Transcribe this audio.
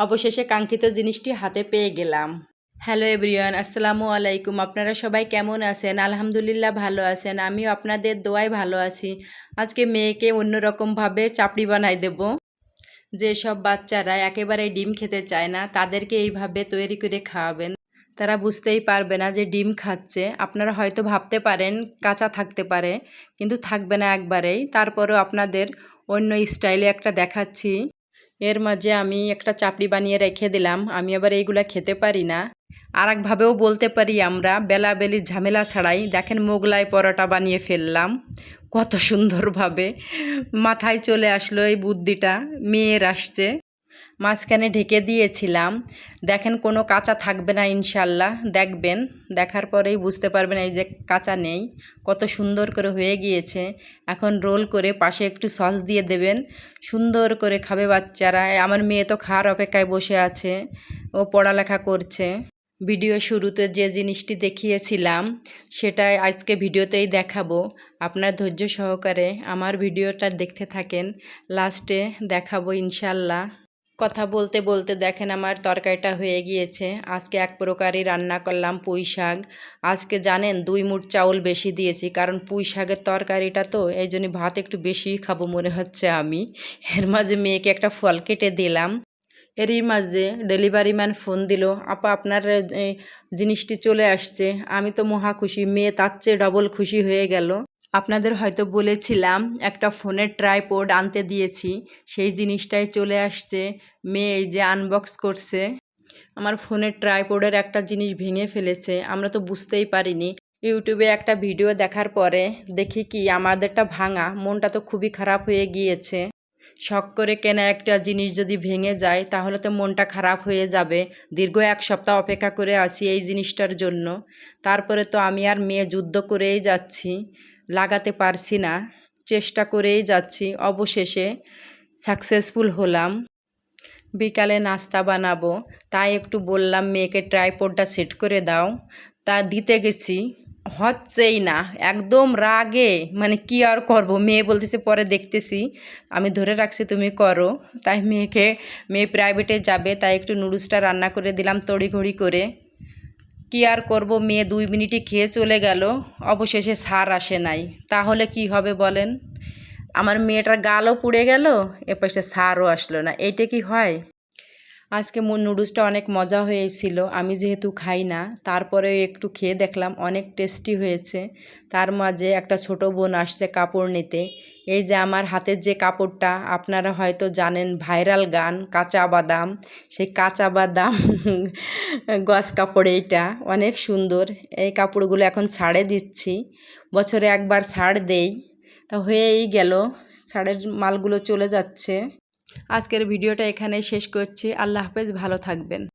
অবশেষে কাঙ্ক্ষিত জিনিসটি হাতে পেয়ে গেলাম। হ্যালো এভরিওয়ান, আসসালামু আলাইকুম। আপনারা সবাই কেমন আছেন? আলহামদুলিল্লাহ ভালো আছেন। আমিও আপনাদের দোয়ায় ভালো আছি। আজকে মেয়েকে অন্যরকমভাবে চাপড়ি বানাই দেব। যেসব বাচ্চারা একেবারে ডিম খেতে চায় না, তাদেরকে এইভাবে তৈরি করে খাওয়াবেন। তারা বুঝতেই পারবে না যে ডিম খাচ্ছে। আপনারা হয়তো ভাবতে পারেন, কাঁচা থাকতে পারে, কিন্তু থাকবে না একবারেই। তারপরও আপনাদের অন্য স্টাইলে একটা দেখাচ্ছি। এর মাঝে আমি একটা চাপড়ি বানিয়ে রেখে দিলাম। আমি আবার এইগুলা খেতে পারি না। আর একভাবেও বলতে পারি আমরা বেলা বেলি ঝামেলা ছাড়াই দেখেন মোগলাই পরোটা বানিয়ে ফেললাম। কত সুন্দরভাবে মাথায় চলে আসলো এই বুদ্ধিটা, মেয়ের আসছে। মাঝখানে ঢেকে দিয়েছিলাম। দেখেন কোনো কাঁচা থাকবে না ইনশাল্লাহ। দেখবেন, দেখার পরেই বুঝতে পারবেন এই যে কাঁচা নেই। কত সুন্দর করে হয়ে গিয়েছে। এখন রোল করে পাশে একটু সস দিয়ে দেবেন। সুন্দর করে খাবে বাচ্চারা। আমার মেয়ে তো খাওয়ার অপেক্ষায় বসে আছে। ও পড়ালেখা করছে। ভিডিও শুরুতে যে জিনিসটি দেখিয়েছিলাম সেটাই আজকে ভিডিওতেই দেখাবো। আপনার ধৈর্য সহকারে আমার ভিডিওটা দেখতে থাকেন। লাস্টে দেখাবো ইনশাল্লাহ। কথা বলতে বলতে দেখেন আমার তরকারিটা হয়ে গিয়েছে। আজকে এক প্রকারই রান্না করলাম পুঁই শাক। আজকে জানেন দুই মুঠ চাউল বেশি দিয়েছি, কারণ পুঁই শাকের তরকারিটা তো এই জন্য ভাত একটু বেশিই খাব মনে হচ্ছে আমি। এর মাঝে মেয়েকে একটা ফল কেটে দিলাম। এরই মাঝে ডেলিভারি ম্যান ফোন দিল, আপা, আপনার জিনিসটি চলে আসছে। আমি তো মহা খুশি, মেয়ে তার চেয়ে ডবল খুশি হয়ে গেল। আপনাদের হয়তো বলেছিলাম, একটা ফোনের ট্রাইপোড আনতে দিয়েছি, সেই জিনিসটাই চলে আসছে। মেয়ে এই যে আনবক্স করছে। আমার ফোনের ট্রাইপোডের একটা জিনিস ভেঙে ফেলেছে, আমরা তো বুঝতেই পারিনি। ইউটিউবে একটা ভিডিও দেখার পরে দেখি কি আমাদেরটা ভাঙা, মনটা তো খুবই খারাপ হয়ে গিয়েছে। শখ করে কেনা একটা জিনিস যদি ভেঙে যায়, তাহলে তো মনটা খারাপ হয়ে যাবে। দীর্ঘ এক সপ্তাহ অপেক্ষা করে আছি এই জিনিসটার জন্য। তারপরে তো আমি আর মেয়ে যুদ্ধ করেই যাচ্ছি। লাগাতে পারছি না। চেষ্টা করেই যাচ্ছি। অবশেষে সাকসেসফুল হলাম। বিকালে নাস্তা বানাবো। তাই একটু বললাম, মেয়েকে ট্রাইপোডটা সেট করে দাও। তা দিতে গেছি। হচ্ছেই না। একদম রাগে। মানে কি আর করব? মেয়ে বলতেছে, পরে দেখতেছি। আমি ধরে রাখছি, তুমি করো। তাই মেয়েকে, মেয়ে প্রাইভেটে যাবে। তাই একটু নুডলসটা রান্না করে দিলাম, তড়িঘড়ি করে। কি আর করব? মেয়ে দুই মিনিটে খেয়ে চলে গেল। অবশেষে সার আসে নাই। তাহলে কি হবে বলেন? আমার মেয়েটার গালও পুড়ে গেল এ পাশে সারও আসলো না। এইটা কি হয়? আজকে মোর নুডলসটা অনেক মজা হয়েছিল। আমি যেহেতু খাই না, তারপরেও একটু খেয়ে দেখলাম অনেক টেস্টি হয়েছে। তার মাঝে একটা ছোট বোন আসছে কাপড় নিতে। এই যে আমার হাতের যে কাপড়টা, আপনারা হয়তো জানেন ভাইরাল গান, কাঁচা বাদাম। সেই কাঁচা বাদাম, গস কাপড় এইটা, অনেক সুন্দর। এই কাপড়গুলো এখন ছাড়ে দিচ্ছি। বছরে একবার ছাড় দেই। তা হয়েই গেল, ছাড়ের মালগুলো চলে যাচ্ছে। আজকের ভিডিওটা এখানে শেষ করছি। আল্লাহ হাফেজ ভালো থাকবেন।